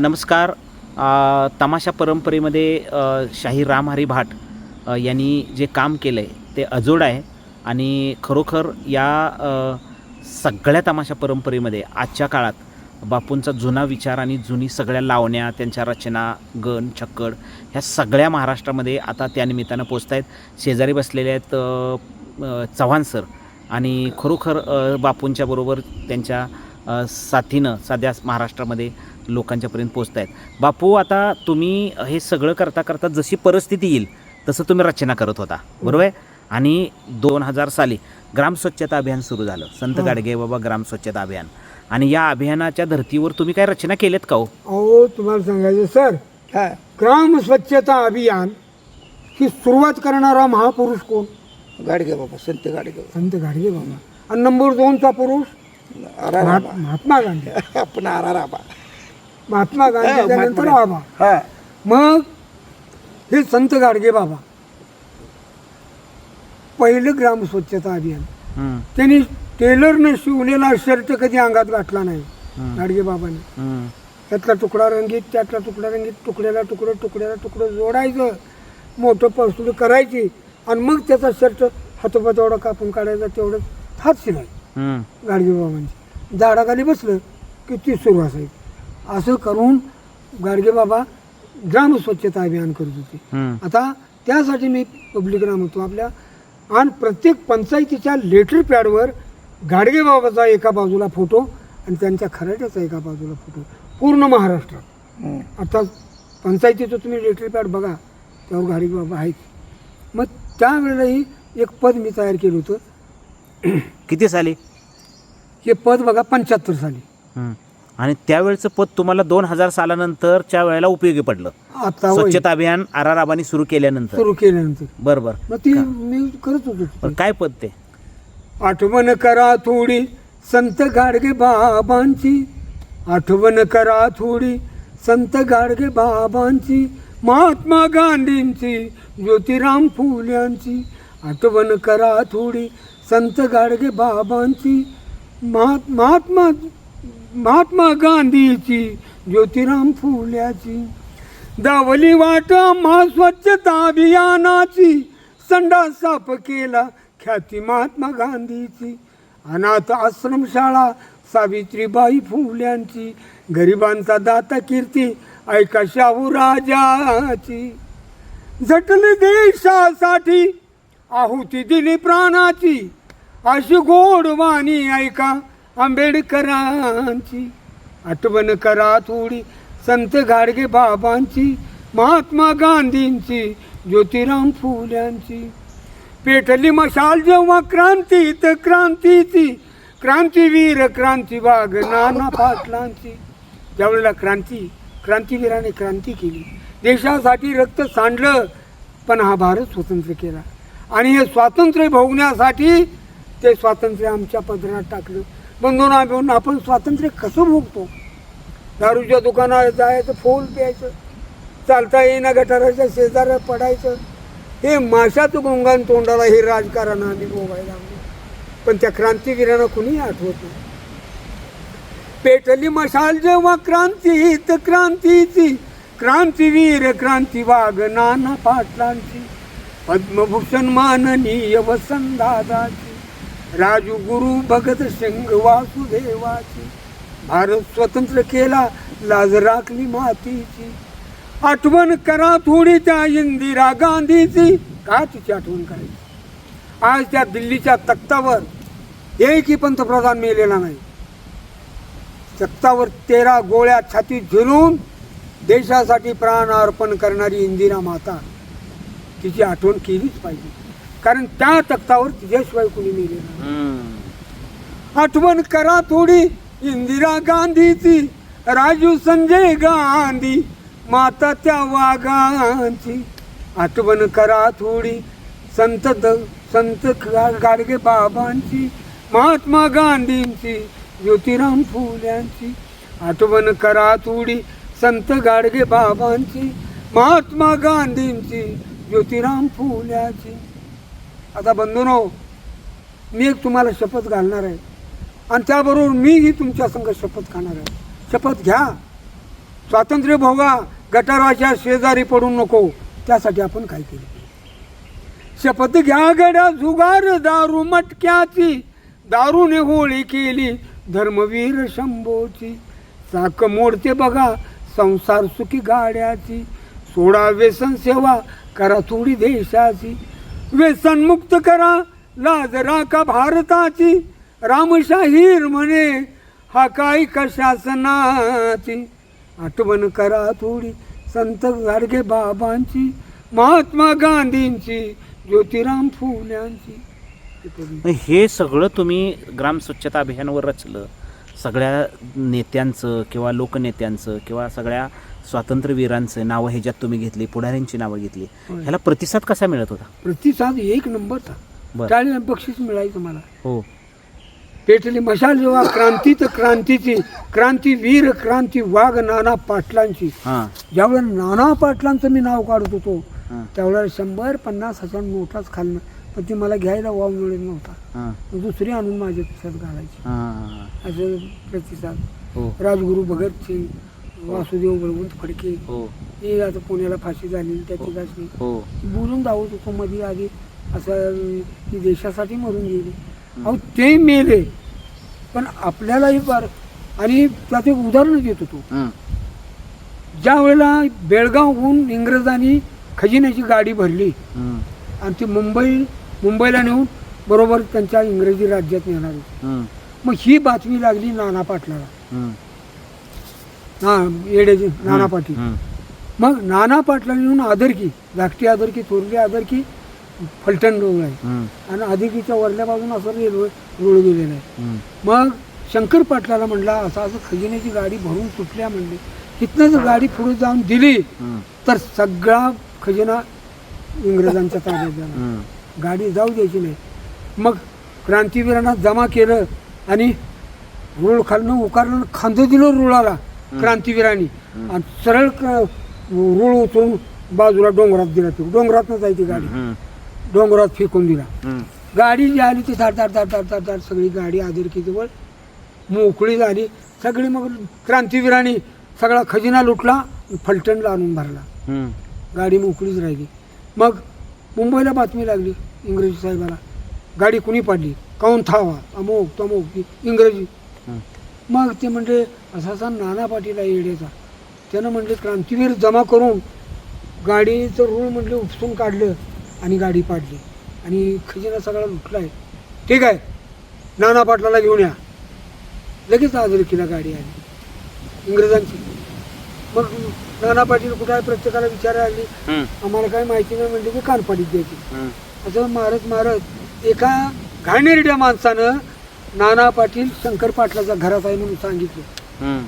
नमस्कार. तमाशा परंपरेमध्ये शाही शाहीर रामहरी भाट यांनी जे काम केलं आहे ते अजोड आहे आणि खरोखर या सगळ्या तमाशा परंपरेमध्ये आजच्या काळात बापूंचा जुना विचार आणि जुनी सगळ्या लावण्या त्यांच्या रचना गण छक्कड ह्या सगळ्या महाराष्ट्रामध्ये आता त्या निमित्तानं पोचत आहेत शेजारी बसलेले आहेत चव्हाण सर आणि खरोखर बापूंच्याबरोबर बापूंच्या बरोबर त्यांच्या साथीनं सध्या महाराष्ट्रामध्ये लोकांच्यापर्यंत पोचत आहेत बापू आता तुम्ही हे सगळं करता करता जशी परिस्थिती येईल तसं तुम्ही रचना करत होता. बरोबर आहे? आणि दोन हजार साली ग्राम स्वच्छता अभियान सुरू झालं. संत हो. गाडगे बाबा ग्राम स्वच्छता अभियान. आणि या अभियानाच्या धर्तीवर तुम्ही काय रचना केल्यात का हो? अहो तुम्हाला सांगायचं सर हा ग्राम स्वच्छता अभियान ही सुरुवात करणारा महापुरुष कोण? गाडगे बाबा संत गाडगे संत गाडगे बाबा. आणि नंबर दोनचा पुरुष महात्मा गांधी. आपण आरा राबा महात्मा गांधीच्या नंतर गांधी. बाबा. हा. मग हे संत गाडगे बाबा. पहिलं ग्राम स्वच्छता अभियान. हम्म, त्यांनी टेलरनं शिवलेला शर्ट कधी अंगात घातला नाही. गाडगे बाबाने. हम्म, त्यातला तुकडा रंगीत त्यातला तुकडा रंगीत तुकड्याला तुकडं तुकड्याला तुकडं जोडायचं. मोठं परसुड करायची. आणि मग त्याचा शर्ट हातोपा तेवढा कापून काढायचा तेवढं हात हम्म, गाडगे बाबांची. झाडाखाली बसलं की ती सुरू असायची असं करून गाडगे बाबा ग्राम स्वच्छता अभियान करत होते. हम्म, आता त्यासाठी मी पब्लिक राम होतो. आपल्या आणि प्रत्येक पंचायतीच्या लेटर पॅडवर गाडगे बाबाचा एका बाजूला फोटो आणि त्यांच्या खराट्याचा एका बाजूला फोटो पूर्ण महाराष्ट्रात. आता पंचायतीचं तुम्ही लेटर पॅड बघा त्यावर गाडगे बाबा आहेत. मग त्यावेळेलाही एक पद मी तयार केलं होतं. किती साली? हे पद बघा पंच्याहत्तर साली. हम्म. आणि त्यावेळेचं पद तुम्हाला दोन हजार सालानंतरच्या वेळेला उपयोगी पडलं. आता स्वच्छता अभियान आर आर आबांनी सुरू केल्यानंतर. सुरू केल्यानंतर. बरं बरं मग ती मी करत होतो. पण काय पद ते? आठवण करा थोडी संत गाडगे बाबांची. आठवण करा थोडी संत गाडगे बाबांची. महात्मा गांधींची ज्योतिराम फुल्यांची. आठवण करा थोडी संत गाडगे बाबांची. महात महात्मा महात्मा गांधीची ज्योतिराम फुल्याची दावली वाट महा स्वच्छता अभियानाची संडा साफ केला ख्याती महात्मा गांधीची अनाथ आश्रमशाळा सावित्रीबाई फुल्यांची गरिबांचा दाता कीर्ती ऐका शाहू राजाची. झटली देशासाठी आहुती दिली प्राणाची अशी गोड वाणी ऐका आंबेडकरांची आठवण करा थोडी संत गाडगे बाबांची महात्मा गांधींची ज्योतिराम फुल्यांची. पेटली मशाल जेव्हा क्रांती तर क्रांतीची क्रांतीवीर क्रांती बाग नाना पाटलांची. ज्यावेळेला क्रांती क्रांतीवीराने क्रांती केली. देशासाठी रक्त सांडलं पण हा भारत स्वतंत्र केला. आणि हे स्वातंत्र्य भोगण्यासाठी ते स्वातंत्र्य आमच्या पदरात टाकलं. बंधुना घेऊन आपण स्वातंत्र्य कसं भोगतो? दारूच्या दुकानात जायचं फोल प्यायचं चालता येईना गटाराच्या शेजाऱ्या पडायचं. हे माशाचं गोंगान तोंडाला हे राजकारण आम्ही भोगायला लागलो. पण त्या क्रांतीवीरांना कुणी आठवत नाही. पेटली मशाल जेव्हा क्रांतीत क्रांतीची. क्रांतीवीर क्रांती वाघ नाना पाटलांची. पद्मभूषण माननीय वसंतदादाची. राजगुरु भगत सिंग वासुदेवाची. भारत स्वतंत्र केला लाज राखली मातीची. आठवण करा थोडी त्या इंदिरा गांधीची. का तिची आठवण करायची? आज त्या दिल्लीच्या तख्तावर एकही पंतप्रधान मेलेला नाही. तख्तावर तेरा गोळ्या छातीत झुलून देशासाठी प्राण अर्पण करणारी इंदिरा माता तिची आठवण केलीच पाहिजे. कारण त्या तख्तावर तिच्याशिवाय कुणी. हम्म. आठवण करा थोडी इंदिरा गांधीची राजू संजय गांधी माता त्या वाघांची आठवण करा थोडी संत संत गाडगे बाबांची महात्मा गांधींची ज्योतिराम फुल्यांची आठवण करा थोडी संत गाडगे बाबांची महात्मा गांधींची ज्योतिराम फुल्याची आता बंधूनो मी एक तुम्हाला शपथ घालणार आहे. आणि त्याबरोबर मीही तुमच्या संघ शपथ खाणार आहे. शपथ घ्या. स्वातंत्र्य भोगा गटाराच्या शेजारी पडू नको. त्यासाठी आपण काय केलं? शपथ घ्या गड्या जुगार दारू मटक्याची. दारूने होळी केली धर्मवीर शंभोची. चाक मोडते बघा संसार सुखी गाड्याची. सोडा व्यसन सेवा करा थोडी देशाची. व्यसनमुक्त करा. लाज राखा भारताची. रामशाहीर म्हणे हा काय शासनाची आठवण करा थोडी संत गाडगे बाबांची महात्मा गांधींची ज्योतिराम फुल्यांची. हे हे सगळं तुम्ही ग्राम स्वच्छता अभियानावर रचलं. सगळ्या नेत्यांचं किंवा लोकनेत्यांचं किंवा सगळ्या स्वातंत्र्यवीरांचं नावं ह्याच्यात तुम्ही घेतली पुढाऱ्यांची नावं घेतली. होय. ह्याला प्रतिसाद कसा मिळत होता? प्रतिसाद एक नंबरचा बरं. टाळी बक्षीस मिळायचं मला. हो. पेटली मशाल जेव्हा क्रांती तर क्रांतीची क्रांतीवीर क्रांती वाघ नाना पाटलांची. ज्यावेळेला नाना पाटलांचं मी नाव काढत होतो त्यावेळेला शंभर पन्नास हजार नोटाच खालनं पण ती मला घ्यायला वाव मिळत नव्हता. दुसरी आणून माझ्या खिशात घालायची. असं प्रतिसाद. हो. राजगुरू भगतसिंग वासुदेव बळवंत फडके. हो. हे आता पुण्याला फाशी झाली त्याची गाठी हो. बोलून दावत होतो मध्ये आधी. असं की देशासाठी मरून गेले. अहो ते मेले. पण आपल्यालाही फार आणि त्यात एक उदाहरण देत होतो. हं. ज्या वेळेला बेळगावहून इंग्रजांनी खजिन्याची गाडी भरली हं. आणि ती मुंबई मुंबईला नेऊन बरोबर त्यांच्या इंग्रजी राज्यात नेणार होती. हं. मग ही बातमी लागली नाना पाटलाला. हं. ना येड्याची नाना पाटील. मग नाना पाटलांनी येऊन आदरकी धाकटी आदरकी थोरली आदरकी फलटण रोड आहे. आणि आदिकीच्या वरल्या बाजून असं रेल्वे रोड गेलेला आहे. मग शंकर पाटलाला म्हणला असं असं खजिन्याची गाडी भरून सुटल्या म्हणले तिथनं जर गाडी पुढे जाऊन दिली. तर सगळा खजिना इंग्रजांच्या ताब्यात हं. गाडी जाऊ द्यायची नाही मग क्रांतीवीरांना जमा केलं आणि रुळ खालनं उकारलं खांदं दिलं रुळाला क्रांतीवीरांनी. आणि सरळ क- रुळ उचलून बाजूला डोंगरात दिला तो. डोंगरातनं जायची गाडी. डोंगरात फेकून दिला. गाडी जी आली ती धाड धाड धाड धाड धाड धाड सगळी गाडी आदरकीजवळ मोकळी झाली. सगळी मग क्रांतीवीरांनी सगळा खजिना लुटला फलटणला आणून भरला. गाडी मोकळीच राहिली. मग मुंबईला बातमी लागली इंग्रजी साहेबाला. गाडी कुणी पाडली? काऊन थावा? अमोक तमोक इंग्रजी. मग ते म्हणले असा असा नाना पाटील आहे येड्याचा त्यानं म्हणले क्रांतीवीर जमा करून गाडीचं रूळ म्हणले उपसून काढलं आणि गाडी पाडली. आणि खजिना सगळा लुटला आहे ठीक आहे नाना पाटलाला घेऊन या. लगेच आदरकीला गाडी आली इंग्रजांची. मग नाना पाटील कुठं आहे? प्रत्येकाला विचारायला आली. आम्हाला काय माहिती नाही म्हणजे की कानपाडीत द्यायची. असं मारत मारत एका घाणेरड्या माणसानं नाना पाटील शंकर पाटलाच्या घरात आहे म्हणून सांगितलं.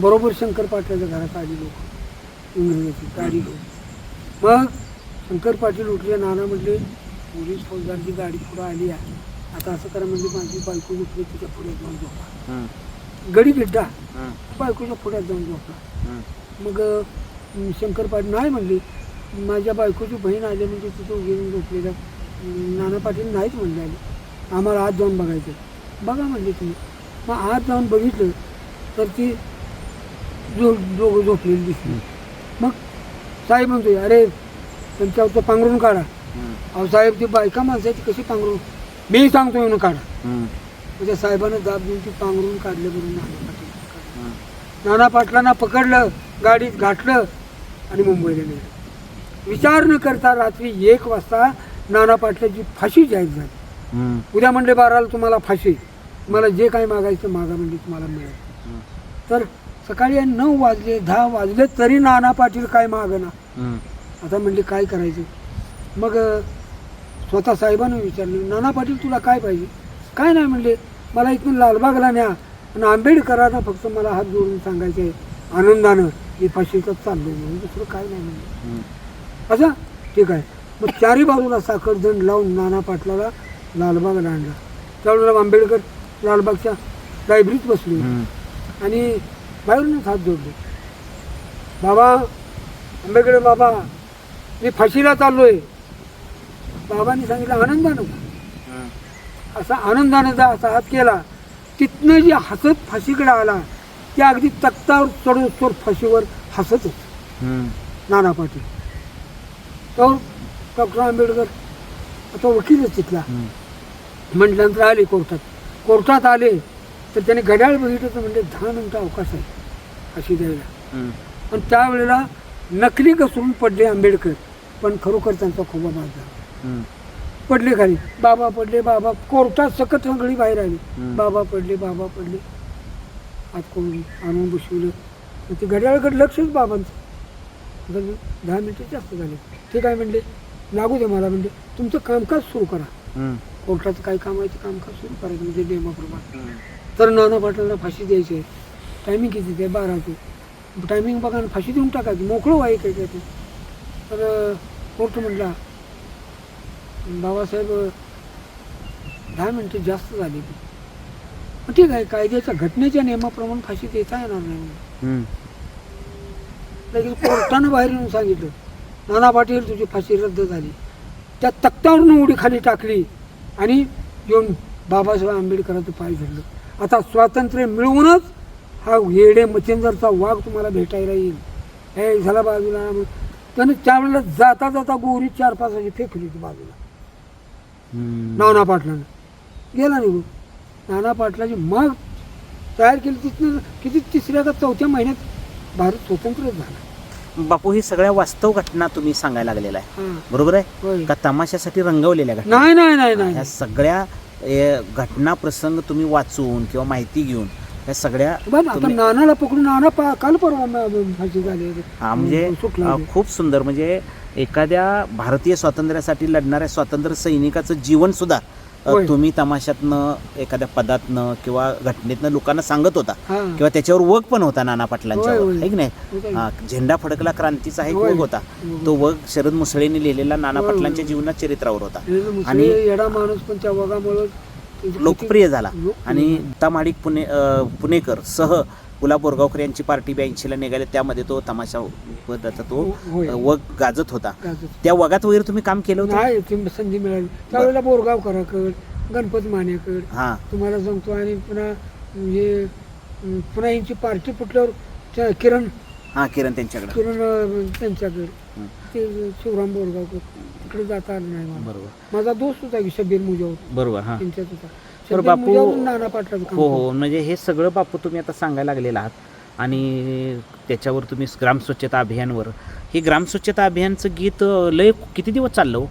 बरोबर शंकर पाटलाच्या घरात आली लोक. इंग्रजाची गाडी घेऊन मग शंकर पाटील उठले नाना म्हटले पोलीस फौजदारची गाडी पुढं आली आहे. आता असं करा म्हणजे माझी बायको उठली तिच्या पुढे जाऊन झोपा. गडी गिड्डा हं. बायकोच्या पुढ्यात जाऊन झोपला. मग अं, शंकर पाटील नाही म्हणले माझ्या बायकोची बहीण आली म्हणजे तिथं उभी येऊन झोपलेलं. अं, नाना पाटील नाहीच म्हणले आले. आम्हाला आत जाऊन बघायचं बघा म्हणले तुम्ही मग आत जाऊन बघितलं तर ती जो दोघं झोपलेली दिसली मग साहेब म्हणतोय अरे त्यांच्यावर तो पांघरून काढा. अहो साहेब ती बायका माणसाची कशी पांघरून मी सांगतो म्हणून काढा. म्हणजे साहेबानं दाब देऊन ती पांघरून काढलं म्हणून नाना पाटील. नाना पाटलांना पकडलं गाडीत घातलं आणि मुंबईला नेलं विचार न करता रात्री एक वाजता नाना पाटलाची फाशी जाहीर झाली. उद्या म्हणले बाराला तुम्हाला फाशी. तुम्हाला जे काही मागायचं मागा म्हणजे तुम्हाला मिळेल. तर सकाळी नऊ वाजले दहा वाजले तरी नाना पाटील काय मागना. आता म्हणले काय करायचं? मग स्वतः साहेबांना विचारलं नाना पाटील तुला काय पाहिजे? काय नाही म्हणले मला इथून लालबागला न्या. आणि आंबेडकरांना फक्त मला हात जोडून सांगायचं आहे आनंदानं मी फाशीतच चाललो म्हणून दुसरं काय नाही म्हणलं. असं ठीक आहे. मग चारी बाजूला साखरदंड लावून नाना पाटलाला लालबागला आणला त्यावेळेला आंबेडकर लालबागच्या लायब्ररीत बसले. आणि बाहेरूनच हात जोडले. बाबा आंबेडकर बाबा मी फाशीला चाललोय. बाबांनी सांगितलं आनंदानं जा. असा आनंदानं जा असा हात केला. तिथनं जे हसत फाशीकडे आला त्या अगदी तक्तावर चढून फाशीवर हसतच हम्म. नाना पाटील. तो डॉक्टर आंबेडकर आता वकीलच तिथला. म्हटल्यानंतर आले कोर्टात. कोर्टात आले तर त्याने घड्याळ बघितलं तर म्हणजे दहा मिनटं अवकाश आहे अशी द्यायला. पण त्यावेळेला नकली घसरून पडले आंबेडकर पण खरोखर त्यांचा खोबा बाद झाला. पडले खाली. बाबा पडले बाबा कोर्टात सकट सगळी बाहेर आली. बाबा पडले बाबा पडले. आत कोण आणून बसवलं? ते घड्याळकडे लक्षच बाबांचं. दहा मिनिटं जास्त झाले. ते काय म्हणले? लागू दे मला म्हणजे तुमचं कामकाज सुरू करा. कोर्टाचं काय काम आहे ते कामकाज सुरू करायचं म्हणजे नियमाप्रमाणे. तर नाना पाटलांना फाशी द्यायची आहे. टायमिंग किती ते बाराचे टायमिंग बघा आणि फाशी देऊन टाकायची मोकळं व्हाय काय काय ते तर कोर्ट म्हटला बाबासाहेब दहा मिनटं जास्त झाली. ठीक आहे कायद्याच्या घटनेच्या नियमाप्रमाणे फाशी देता येणार नाही. लगेच कोर्टानं बाहेर येऊन सांगितलं नाना पाटील तुझी फाशी रद्द झाली. त्या तक्त्यावरून उडी खाली टाकली. आणि येऊन बाबासाहेब आंबेडकरांचं पाय धरलं आता स्वातंत्र्य मिळवूनच हा येडे मच्छिंदरचा वाघ तुम्हाला भेटायला येईल. हे झाला बाजूला. त्यानं त्यावेळेला जाता जाता गोरी चार पाच अशी फेकली होती बाजूला. नाना पाटलानं. गेला निघून. नाना पाटलाची मग तयार केली तिथनं किती तिसऱ्या का चौथ्या महिन्यात भारत स्वतंत्र झाला. बापू ही सगळ्या वास्तव घटना तुम्ही सांगायला लागलेला आहे. बरोबर आहे? का तमाशासाठी रंगवलेल्या घटना? नाही नाही नाही नाही. ह्या सगळ्या ए, घटना प्रसंग तुम्ही वाचून किंवा माहिती घेऊन ह्या सगळ्या बरं आता तुम्ही- नानाला पकडून नाना पा काल परवा म- फाशी झाली हा म्हणजे सुटला अ, खूप सुंदर. म्हणजे एखाद्या भारतीय स्वातंत्र्यासाठी लढणाऱ्या स्वातंत्र्य सैनिकाचं जीवन सुद्धा होय. तुम्ही तमाशातनं एखाद्या पदातनं किंवा घटनेतनं लोकांना सांगत होता हा किंवा त्याच्यावर वग पण होता नाना पाटलांच्या होय, वग होय. है की नाही होता की. हा, झेंडा फडकला क्रांतीचा एक होय. वग होता तो वग शरद मुसळेंनी लिहिलेला नाना होय, होय. पाटलांच्या जीवनात चरित्रावर होता आणि- येडा माणूस पण त्या वगामुळं त्याची किती- लोकप्रिय झाला लोकप्रिय आणि. दत्ता माडिक पुणे अ, पुणेकर सह गुलाब बोरगावकर यांची पार्टी ब्याऐंशीला निघाले त्यामध्ये तो तमाशा पदाचा तो होय. अ, वग गाजत होता. गाजत. त्या वगात वगैरे तुम्ही काम केलं होतं? नाही ती संधी मिळाली. त्यावेळेला बोरगावकराकड गणपत मानेकड हा. तुम्हाला सांगतो आणि पुन्हा हे अं, पुन्हा यांची पार्टी फुटल्यावर त्या किरण हा किरण त्यांच्याकडे. किरण अं, त्यांच्याकडे. हं. ते शिवराम बोरगावकर तिकडे जाता आलं नाही मला. बरोबर. माझा दोस्त होता की शबीर मुजावर बरोबर हा. त्यांच्यात होता. तर बापू नाना काम हो हो. म्हणजे हे सगळं बापू तुम्ही आता सांगायला लागलेला आहात. आणि त्याच्यावर तुम्ही ग्राम स्वच्छता अभियानवर हे ग्राम स्वच्छता अभियानचं गीत लय किती दिवस चाललं हो?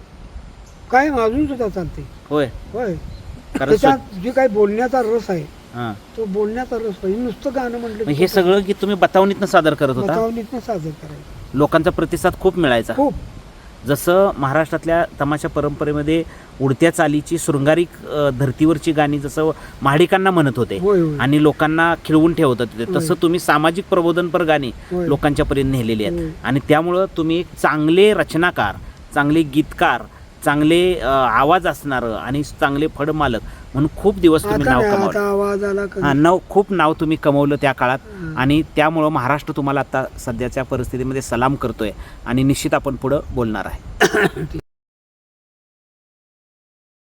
काय अजून सुद्धा चालते होय. होय. कारण त्याच्यात जे काही बोलण्याचा रस आहे हां. तो बोलण्याचा रस पाहिजे नुसतं गाणं म्हटलं मग हे सगळं गीत तुम्ही बतावणीतनं सादर करत होता? बतावणीतनं सादर करायचं. लोकांचा प्रतिसाद खूप मिळायचा. खूप. जसं महाराष्ट्रातल्या तमाशा परंपरेमध्ये उडत्या चालीची शृंगारिक धर्तीवरची गाणी जसं महाडिकांना म्हणत होते आणि लोकांना खिळवून ठेवत होते. तसं तुम्ही सामाजिक प्रबोधनपर गाणी. लोकांच्या पर्यंत नेलेली आहेत. आणि त्यामुळं तुम्ही एक चांगले रचनाकार चांगले गीतकार चांगले आवाज असणारं आणि चांगले फडमालक म्हणून खूप दिवस तुम्ही नाव कमावलं. हा नाव खूप नाव तुम्ही कमवलं त्या काळात. आणि त्यामुळं महाराष्ट्र तुम्हाला आता सध्याच्या परिस्थितीमध्ये सलाम करतोय आणि निश्चित आपण पुढं बोलणार आहे.